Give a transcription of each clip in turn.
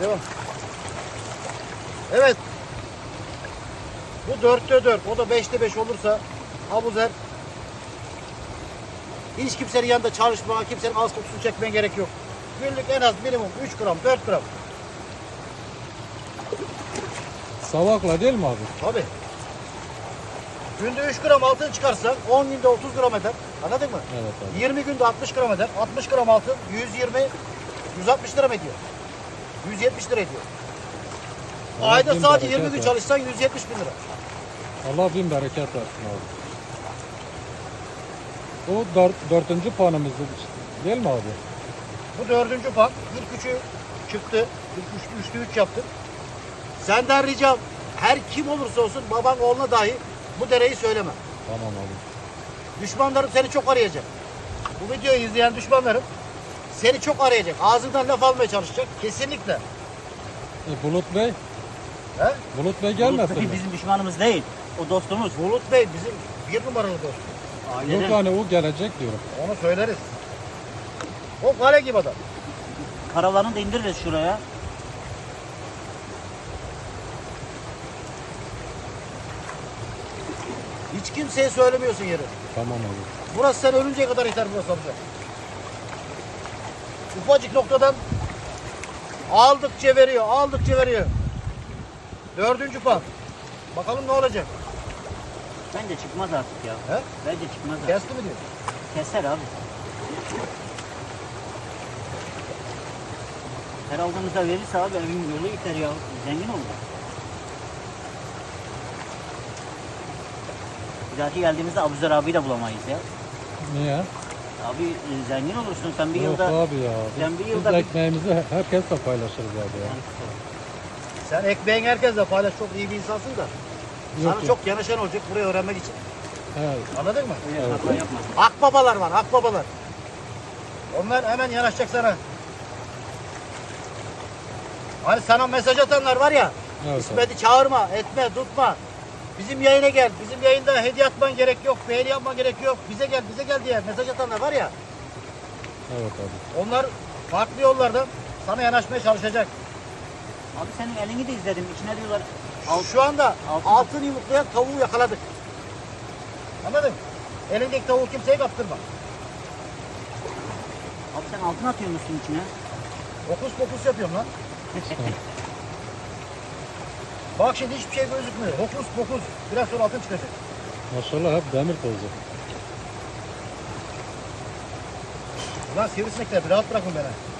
Devam. Evet. Bu dörtte dört. O da beşte beş olursa Abuzer hiç kimsenin yanında çalışma, kimsenin az kokusunu çekmeye gerek yok. Günlük en az minimum 3 gram, 4 gram. Savakla değil mi abi? Tabii. Günde 3 gram altın çıkarsan 10 günde 30 gram eder. Anladın mı? Evet abi. 20 günde 60 gram eder. 60 gram altın 120 160 lira mı ediyor? 170 lira ediyor. Allah Ayda bin sadece bereket 20 gün çalışsan 170 bin lira. Allah bin bereket versin abi. Bu dört, dördüncü puanımız değil mi abi? Bu dördüncü pan. İlk üçü çıktı. İlk üç, üçlü üç yaptık. Senden ricam her kim olursa olsun baban oğluna dahi bu dereyi söyleme. Tamam abi. Düşmanlarım seni çok arayacak. Bu videoyu izleyen düşmanlarım seni çok arayacak. Ağzından laf almaya çalışacak. Kesinlikle. E, Bulut Bey, He? Bulut Bey Bulut gelmesin Bey mi? bizim düşmanımız değil. O dostumuz. Bulut Bey bizim bir numaralı dost. Yok Aileden. yani o gelecek diyorum. Onu söyleriz. O kale gibi adam. Paralarını da indiririz şuraya. Hiç kimseye söylemiyorsun yeri. Tamam abi. Burası sen ölünceye kadar yeter burası olacak. Ufacık noktadan aldıkça veriyor, aldıkça veriyor. Dördüncü pan. Bakalım ne olacak. Bence çıkmaz artık ya. He? Bence çıkmaz artık. Kesti mi diyor? Keser abi. Her aldığımızda verirse abi evin yolu yeter ya. Zengin olur. Bir dahaki geldiğimizde Abuzer abiyi de bulamayız ya. Niye? Abi e, zengin olursun sen bir Yok yılda. abi ya. sen Biz, bir biz yılda bir- ekmeğimizi herkesle paylaşırız abi ya. Sen ekmeğin herkesle paylaş. Çok iyi bir insansın da. Yok, Sana yok. çok yanaşan olacak burayı öğrenmek için. Evet. Anladın mı? Evet. Akbabalar var, akbabalar. Onlar hemen yanaşacak sana. Hani sana mesaj atanlar var ya, Evet. İsmet'i çağırma, etme, tutma. Bizim yayına gel, bizim yayında hediye atman gerek yok, beğeni yapman gerek yok. Bize gel, bize gel diye mesaj atanlar var ya, Evet abi. onlar farklı yollardan sana yanaşmaya çalışacak. Abi senin elini de izledim. İçine diyorlar al, Şu anda Altın- altın yumurtlayan tavuğu yakaladık. Anladın? Elindeki tavuğu kimseye kaptırma. abi sen altın atıyor musun içine? Fokus fokus yapıyorum lan. Bak şimdi hiçbir şey gözükmüyor. Fokus fokus. Biraz sonra altın çıkacak. Maşallah hep demir tozu. Ulan sivrisinekler bir rahat bırakın beni.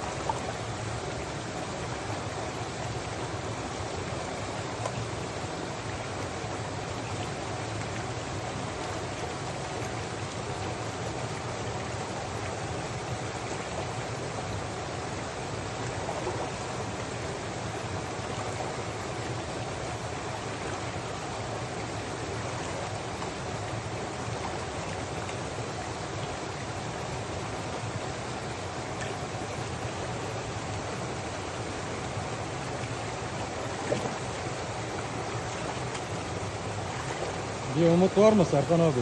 Bir umut var mı Serkan abi?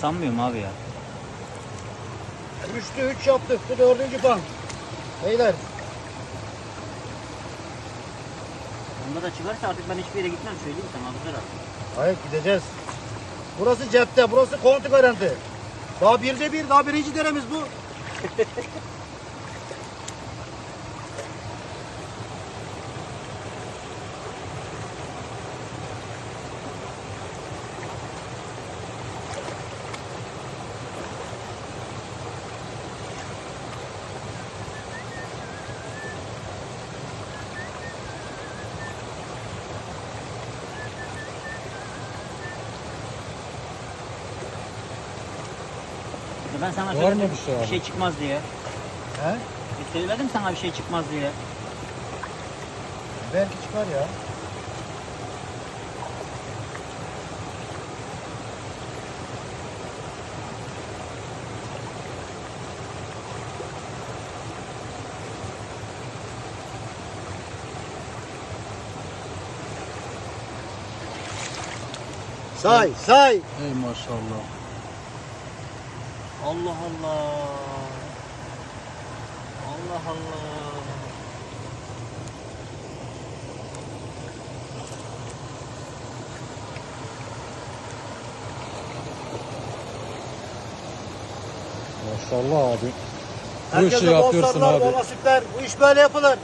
Sanmıyorum abi ya. Üçlü üç yaptık. Bu dördüncü pan. Beyler Onda da çıkarsa artık ben hiçbir yere gitmem söyleyeyim sana abi. hayır gideceğiz. Burası cepte. Burası kontu garanti. Daha birde bir. Daha birinci deremiz bu. Ben sana Var mı söyledim bir şey abi? bir şey çıkmaz diye. He? Bir söyledim sana bir şey çıkmaz diye. Belki çıkar ya. Say, say. Ey maşallah. Allah Allah. Allah Allah. Maşallah abi. Bu işi Herkese yapıyorsun abi. Bu iş böyle yapılır.